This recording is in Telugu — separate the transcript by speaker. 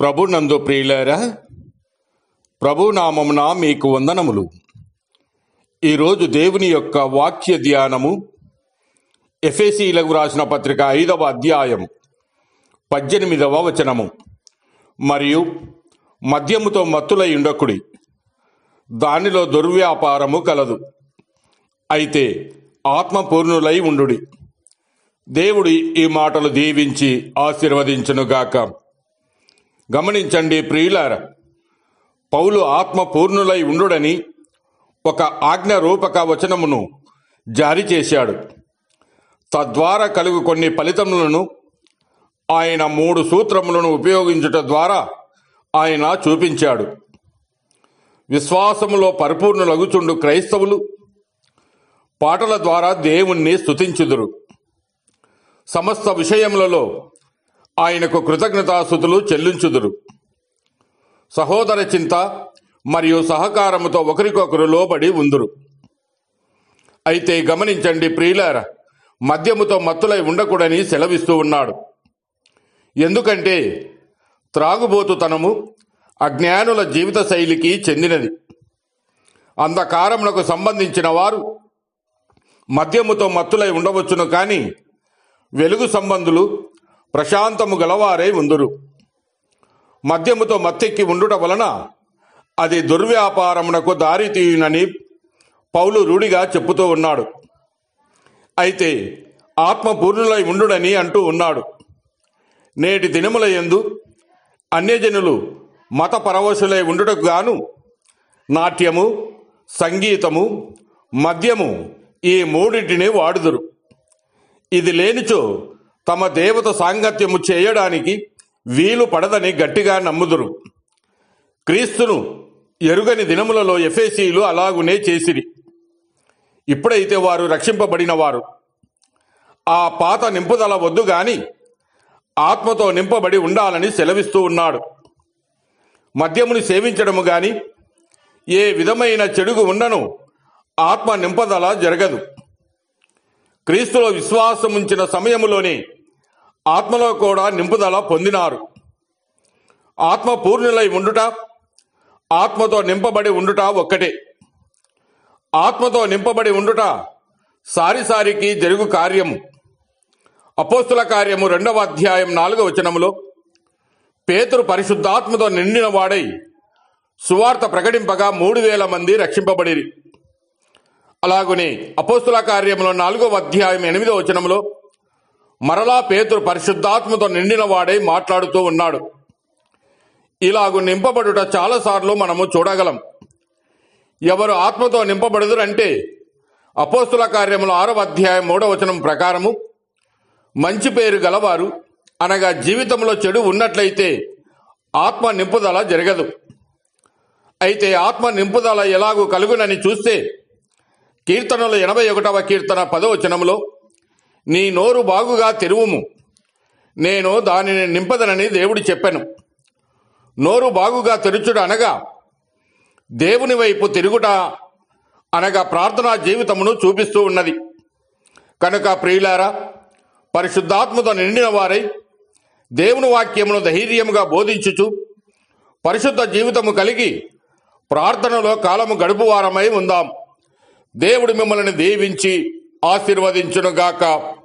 Speaker 1: ప్రభు నందు ప్రియులారా ప్రభు నామమున మీకు వందనములు. ఈరోజు దేవుని యొక్క వాక్య ధ్యానము ఎఫ్ఎసీలకు రాసిన పత్రిక ఐదవ అధ్యాయం పద్దెనిమిదవ వచనము. మరియు మద్యముతో మత్తులై ఉండకుడి దానిలో దుర్వ్యాపారము కలదు. అయితే ఆత్మపూర్ణులై ఉండుడి. దేవుడి ఈ మాటలు దీవించి ఆశీర్వదించునుగాక. గమనించండి ప్రియులార పౌలు ఆత్మ పూర్ణులై ఉండుడని ఒక ఆజ్ఞ రూపక వచనమును జారీ చేశాడు. తద్వారా కలుగు కొన్ని ఫలితములను ఆయన మూడు సూత్రములను ఉపయోగించుట ద్వారా ఆయన చూపించాడు. విశ్వాసములో పరిపూర్ణులగుచుండు క్రైస్తవులు పాటల ద్వారా దేవుణ్ణి స్తుతించుదురు. సమస్త విషయములలో ఆయనకు కృతజ్ఞతాస్థుతులు చెల్లించుదురు. సహోదర చింత మరియు సహకారముతో ఒకరికొకరు లోబడి ఉందురు. అయితే గమనించండి ప్రియులార మద్యముతో మత్తులై ఉండకూడని సెలవిస్తూ ఉన్నాడు. ఎందుకంటే త్రాగుబోతుతనము అజ్ఞానుల జీవిత శైలికి చెందినది. అంధకారమునకు సంబంధించిన వారు మద్యముతో మత్తులై ఉండవచ్చును కానీ వెలుగు సంబంధులు ప్రశాంతము గలవారై ఉందురు. మద్యముతో మత్తెక్కి ఉండుట వలన అది దుర్వ్యాపారమునకు దారితీయునని పౌలు రూఢిగా చెప్పుతూ ఉన్నాడు. అయితే ఆత్మపూర్ణులై ఉండుడని అంటూ ఉన్నాడు. నేటి దినముల యందు అన్యజనులు మత పరవశులై ఉండుటకు గాను నాట్యము సంగీతము మద్యము ఈ మూడింటిని వాడుదురు. ఇది లేనిచో తమ దేవత సాంగత్యము చేయడానికి వీలు పడదని గట్టిగా నమ్ముదురు. క్రీస్తును ఎరుగని దినములలో ఎఫేసీలు అలాగునే చేసిరి. ఇప్పుడైతే వారు రక్షింపబడిన వారు ఆ పాత నింపుదల వద్దు గాని ఆత్మతో నింపబడి ఉండాలని సెలవిస్తూ ఉన్నాడు. మద్యముని సేవించడము గాని ఏ విధమైన చెడుగు ఉండను ఆత్మ నింపదల జరగదు. క్రీస్తులో విశ్వాసం ఉంచిన సమయములోనే ఆత్మలో కూడా నింపుదల పొందినారు. ఆత్మ పూర్ణులై ఉండుట ఆత్మతో నింపబడి ఉండుట ఒక్కటే. ఆత్మతో నింపబడి ఉండుట సారిసారికి జరుగు కార్యము. అపోస్తుల కార్యము రెండవ అధ్యాయం నాలుగవ వచనములో పేతురు పరిశుద్ధాత్మతో నిండిన వాడై సువార్త ప్రకటింపగా మూడు వేల మంది రక్షింపబడిరి. అలాగునే అపోస్తుల కార్యములో నాలుగవ అధ్యాయం ఎనిమిదవ వచనంలో మరలా పేతురు పరిశుద్ధాత్మతో నిండిన వాడై మాట్లాడుతూ ఉన్నాడు. ఇలాగు నింపబడుట చాలాసార్లు మనము చూడగలం. ఎవరు ఆత్మతో నింపబడుదురంటే అపోస్తుల కార్యముల ఆరవ అధ్యాయం మూడవ వచనం ప్రకారము మంచి పేరు గలవారు అనగా జీవితంలో చెడు ఉన్నట్లయితే ఆత్మ నింపుదల జరగదు. అయితే ఆత్మ నింపుదల ఎలాగూ కలుగునని చూస్తే కీర్తనలు ఎనభై ఒకటవ కీర్తన పదవచనములో నీ నోరు బాగుగా తెరువుము. నేను దానిని నింపదనని దేవుడు చెప్పాను. నోరు బాగుగా తెరుచుట అనగా దేవుని వైపు తిరుగుట అనగా ప్రార్థనా జీవితమును చూపిస్తూ ఉన్నది. కనుక ప్రియులారా పరిశుద్ధాత్మతో నిండిన వారై దేవుని వాక్యమును ధైర్యముగా బోధించుచు పరిశుద్ధ జీవితము కలిగి ప్రార్థనలో కాలము గడుపువారమై ఉందాం. దేవుడు మిమ్మల్ని దీవించి ఆశీర్వదించునుగాక.